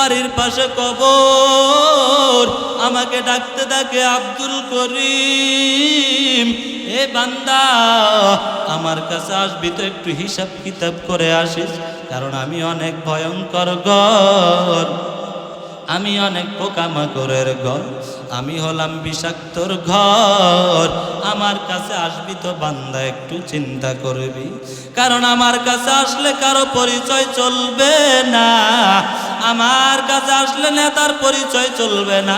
বাড়ির পাশে কবর। আমাকে ডাকতে ডাকে আব্দুল করিম, এ বান্দা, আমার কাছে আসবি তো একটু হিসাব কিতাব করে আসিস, কারণ আমি অনেক ভয়ঙ্কর গর আমি অনেক পোকামাকড়ের ঘর। আমি হলাম বিষাক্তর ঘর। আমার কাছে আসবি তো বান্দা, একটু চিন্তা করবি। কারণ আমার কাছে আসলে কারও পরিচয় চলবে না। আমার কাছে আসলে নেতার পরিচয় চলবে না।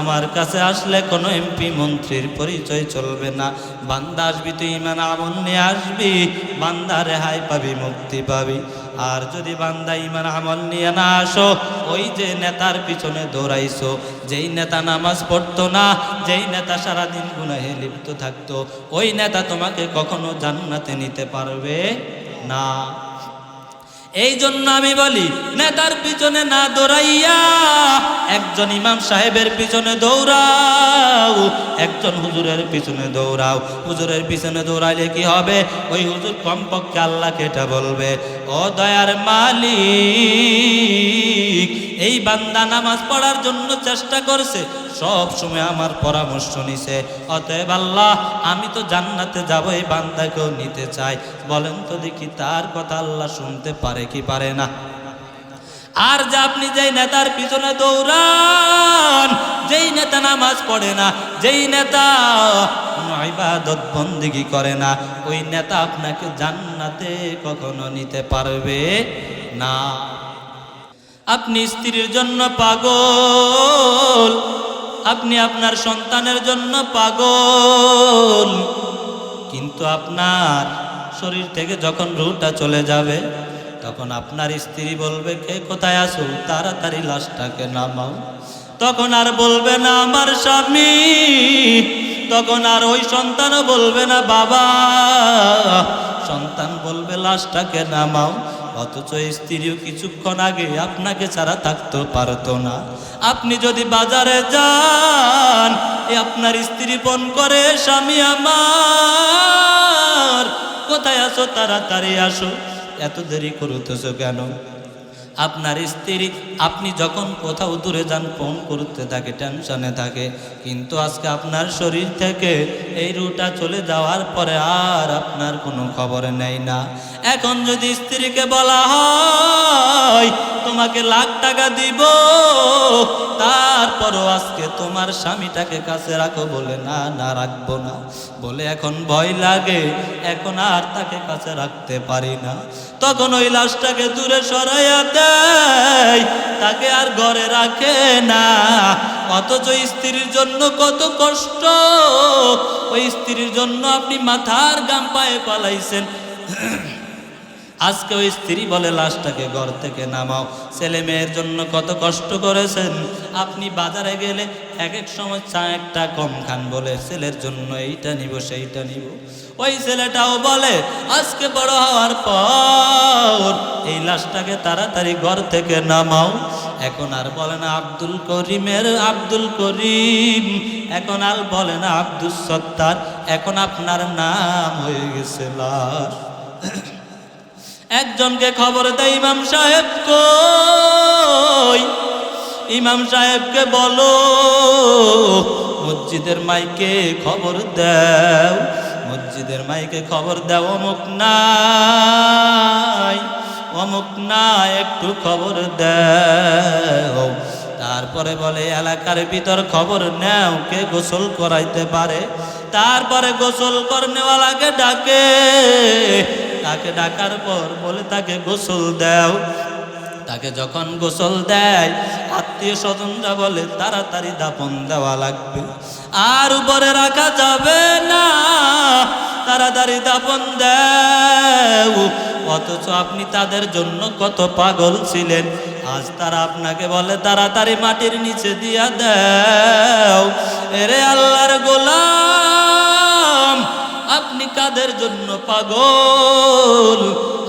আমার কাছে আসলে কোনো এমপি মন্ত্রীর পরিচয় চলবে না। বান্দা আসবি তুই ইমান আমন নিয়ে আসবি। বান্দা রেহাই পাবি, মুক্তি পাবি। আর যদি বান্দা ইমান আমল নিয়ে না আসো, ওই যে নেতার পিছনে দৌড়াইছো, যেই নেতা নামাজ পড়তো না, যেই নেতা সারাদিন গুনাহে লিপ্ত থাকতো, ওই নেতা তোমাকে কখনো জান্নাতে নিতে পারবে না। এই জন্য আমি বলি, নেতার পিছনে না দৌড়াইয়া একজন ইমাম সাহেবের পিছনে দৌড়াও, একজন হুজুরের পিছনে দৌড়াও। হুজুরের পিছনে দৌড়াইলে কি হবে? ওই হুজুর কমপক্ষে আল্লাহকে এটা বলবে, ও দয়ার মালিক, এই বান্দা নামাজ পড়ার জন্য চেষ্টা করছে, সব সময় আমার পরামর্শ নিছে। অতএব আল্লাহ, আমি তো জান্নাতে যাব, এই বান্দাকেও নিতে চাই। বলেন তো দেখি তার কথা আল্লাহ শুনতে পারে কি পারে না? আর যে আপনি যেই নেতার পিছনে দৌড়ান, যেই নেতা নামাজ পড়ে না, যেই নেতা ইবাদত বন্দিগি করে না, ওই নেতা আপনাকে জান্নাতে কখনো নিতে পারবে না। আপনি স্ত্রীর জন্য পাগল, আপনি আপনার সন্তানের জন্য পাগল, কিন্তু আপনার শরীর থেকে যখন রুটা চলে যাবে তখন আপনার স্ত্রী বলবে, কে কোথায় আসো তাড়াতাড়ি লাশটাকে নামাও। তখন আর বলবে না, আমার স্বামী। তখন আর ওই সন্তানও বলবে না, বাবা। সন্তান বলবে, লাশটাকে নামাও। অথচ স্ত্রীও কিছুক্ষণ আগে আপনাকে ছাড়া থাকতে পারতো না। আপনি যদি বাজারে যান, এ আপনার স্ত্রী ফোন করে, স্বামী আমার, কোথায় আসো তাড়াতাড়ি আসো। এত দেরি করতেছো কেন? আপনার স্ত্রী, আপনি যখন কোথাও দূরে যান ফোন করতে থাকে টেনশনে থাকে। কিন্তু আজকে আপনার শরীর থেকে এই রুটা চলে যাওয়ার পরে আর আপনার কোনো খবর নেই না। এখন যদি স্ত্রীকে বলা হয় তোমাকে লাখ টাকা দিব, তারপরও আজকে তোমার স্বামীটাকে কাছে রাখো বলে, না না, রাখব না। বলে, এখন ভয় লাগে, এখন আর তাকে কাছে রাখতে পারি না। তখন ওই লাশটাকে দূরে সরাইয়া দেয়, তাকে আর ঘরে রাখে না। অথচ স্ত্রীর জন্য কত কষ্ট, ওই স্ত্রীর জন্য আপনি মাথার গাম পায়ে পালাইছেন। আজকে ওই স্ত্রী বলে, লাশটাকে ঘর থেকে নামাও। ছেলে মেয়ের জন্য কত কষ্ট করেছেন। আপনি বাজারে গেলে এক এক সময় চা একটা কম খান বলে, ছেলের জন্য এইটা নিব, সেইটা নিব। ওই ছেলেটাও বলে, আজকে বড় হওয়ার পর এই লাশটাকে তাড়াতাড়ি ঘর থেকে নামাও। এখন আর বলে না আব্দুল করিমের আব্দুল করিম, এখন আর বলে না আব্দুল সত্তার, এখন আপনার নাম হয়ে গেছে লাশ। একজনকে খবর দেয়, ইমাম সাহেব কই? ইমাম সাহেবকে বলো, মসজিদের মাইকে খবর দাও, মসজিদের মাইকে খবর দাও, অমুক নাই, অমুক না একটু খবর দাও। তারপরে বলে, এলাকার ভিতর খবর নেও, কে গোসল করাইতে পারে? তারপরে গোসল করনেওয়ালাকে ডাকে তাকে ডাকার পর বলে তাকে গোসল দাও। তাকে যখন গোসল দেয়, আত্মীয় স্বজনরা বলে, তাড়াতাড়ি দাপন দেওয়া লাগবে। আর উপরে রাখা যাবে না। তাড়াতাড়ি দাপন দেও। অথচ আপনি তাদের জন্য কত পাগল ছিলেন। আজ তারা আপনাকে বলে, তাড়াতাড়ি মাটির নিচে দিয়া দেও। এরে আল্লাহর গোলাম কাদের জন্য পাগল?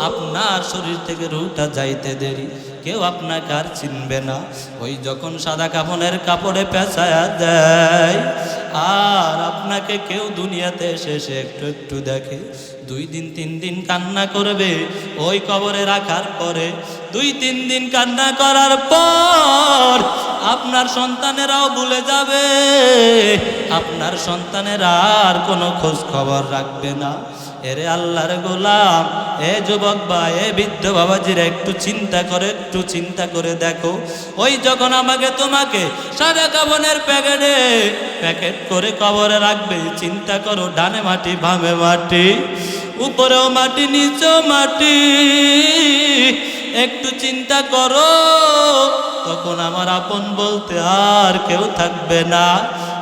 আপনার শরীর থেকে রুটা যাইতে দেরি। কেউ আপনাকে আর চিনবে না। ওই যখন সাদা কাপড়ের কাপড়ে পেঁচায়া দেয়, আর আপনাকে কেউ দুনিয়াতে এসে একটু একটু দেখে, দুই দিন তিন দিন কান্না করবে ওই কবরে রাখার পরে, দুই তিন দিন কান্না করার পর আপনার সন্তানেরাও ভুলে যাবে। আপনার সন্তানের আর কোনো খোঁজ খবর রাখবে না। এরে আল্লাহর গোলাম, এ যুবক বা এ বৃদ্ধ বাবাজিরা একটু চিন্তা করে, একটু চিন্তা করে দেখো। ওই যখন আমাকে তোমাকে সাদা কাবনের প্যাকেটে প্যাকেট করে কবরে রাখবে, চিন্তা করো ডানে মাটি, বামে মাটি, উপরেও মাটি, নিচেও মাটি। একটু চিন্তা করো তখন আমার আপন বলতে আর কেউ থাকবে না।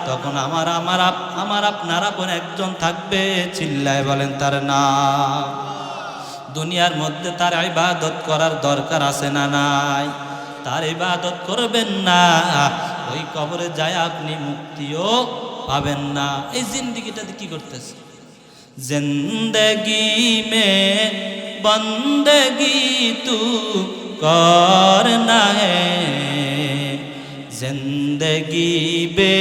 তখন আমার আমার আমার আপনার আপন একজন থাকবে, চিল্লায় বলেন তার না দুনিয়ার মধ্যে তার ইবাদত করার দরকার আছে না নাই। তার ইবাদত করবেন না, ওই কবরে যায় আপনি মুক্তিও পাবেন না। এই জিন্দিগিটাতে কি করতেছে? জিন্দগি মে বন্দগি তু কর না जिंदगी बे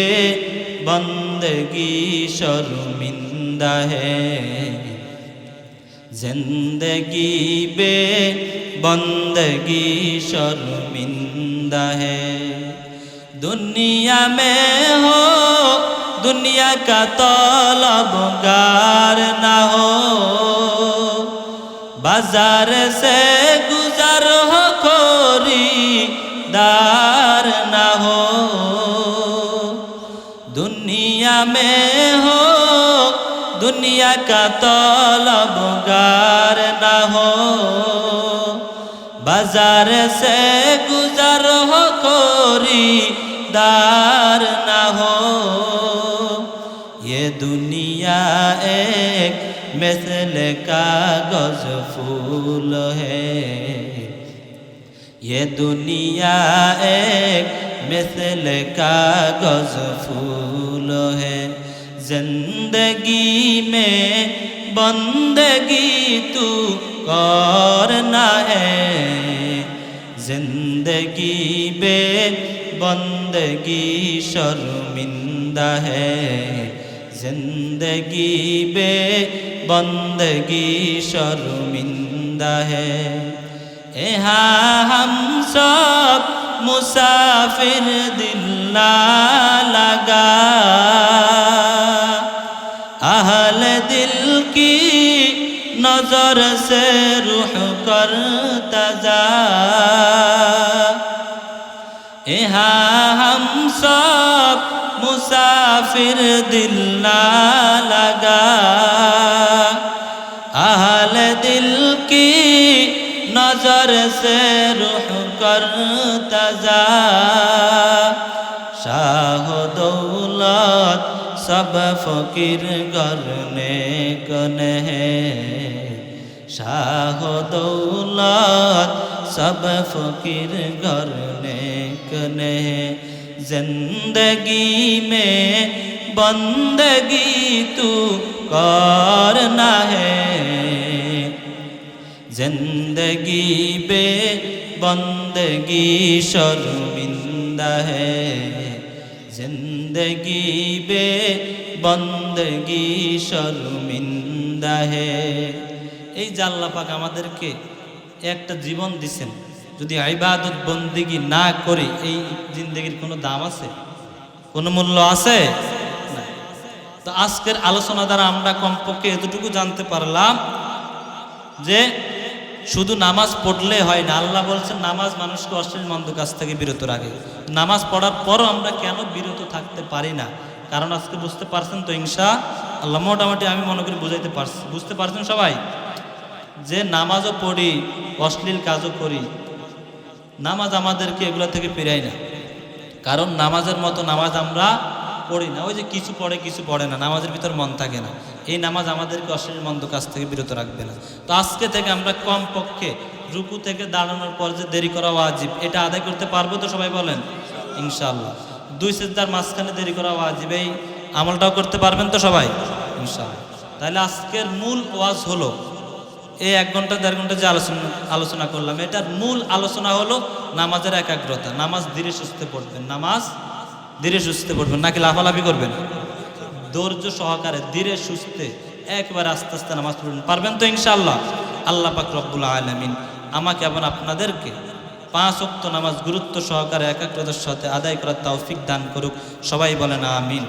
बंदगी शर्मिंदा है जिंदगी बे बंदगी शर्मिंदा है दुनिया में हो दुनिया का तलबगार ना हो बाजार से ہو دنیا کا طلب گار نہ ہو بازار سے گزر ہو کوری دار نہ ہو یہ دنیا ایک مثل کاغذ پھول ہے یہ دنیا ایک एक मिसल कागज फूल है जिंदगी में बंदगी तू करना है जिंदगी बे बंदगी शर्मिंदा है जिंदगी बे बंदगी शर्मिंदा है यहाँ हम सब মুসাফির দিল না লাগা। আহল দিল কি নজর সে রুহ কর তাজা ইহা হম সব মুসাফির দিল না লাগা। আহল দিল কি নজর সে রুহ कर तजा शाह दौलत सब फकीर करने कन है शाह दौलत सब फकीर करने कन है जिंदगी में बंदगी तू करना है जिंदगी बे বন্দগি শর্মিন্দা হে। জিন্দগি বে বন্দগি শর্মিন্দা হে। এই যে পাক আমাদেরকে একটা জীবন দিছেন, যদি আইবাদত বন্দিগি না করে এই জিন্দগির কোনো দাম আছে? কোনো মূল্য আছে? না। তো আজকের আলোচনা দ্বারা আমরা কমপক্ষে এতটুকু জানতে পারলাম যে শুধু নামাজ পড়লে হয় না, আল্লাহ বলছেন, নামাজ মানুষকে অশ্লীল মন্দ কাছ থেকে বিরত রাখে। নামাজ পড়ার পরও আমরা কেন বিরত থাকতে পারি না? কারণ আজকে বুঝতে পারছেন তো, ইনশা আল্লাহ, মোটামুটি আমি মনে করি বুঝাইতে পারছি। বুঝতে পারছেন সবাই? যে নামাজও পড়ি, অশ্লীল কাজও করি, নামাজ আমাদেরকে এগুলো থেকে ফিরাই না। কারণ নামাজের মতো নামাজ আমরা পড়ি না। ওই যে কিছু পড়ে কিছু পড়ে না, নামাজের ভিতর মন থাকে না। এই নামাজ আমাদেরকে অশ্লীল মন্দ কাছ থেকে বিরত রাখবে না। তো আজকে থেকে আমরা কম পক্ষে রুকু থেকে দাঁড়ানোর পর যে দেরি করা ওয়াজিব, এটা আদায় করতে পারব তো সবাই বলেন? ইনশাআল্লাহ। দুই সেজদার মাঝখানে দেরি করা ওয়াজিব, এই আমলটাও করতে পারবেন তো সবাই? ইনশাআল্লাহ। তাহলে আজকের মূল ওয়াজ হলো, এই এক ঘণ্টা, দেড় ঘণ্টা যে আলোচনা আলোচনা করলাম, এটার মূল আলোচনা হলো নামাজের একাগ্রতা। নামাজ ধীরে সুস্থে পড়বেন, নামাজ ধীরে সুস্থে পড়বেন, নাকি লাফালাফি করবেন? ধৈর্য সহকারে, ধীরে সুস্থে একবার আস্তে আস্তে নামাজ পড়বেন পারবেন তো ইনশাল্লাহ আল্লাহ পাক রব্বুল আলমিন আমাকে এবং আপনাদেরকে পাঁচ অক্ত নামাজ গুরুত্ব সহকারে একাগ্রতার সাথে আদায় করার তৌফিক দান করুক। সবাই বলেন আমিন।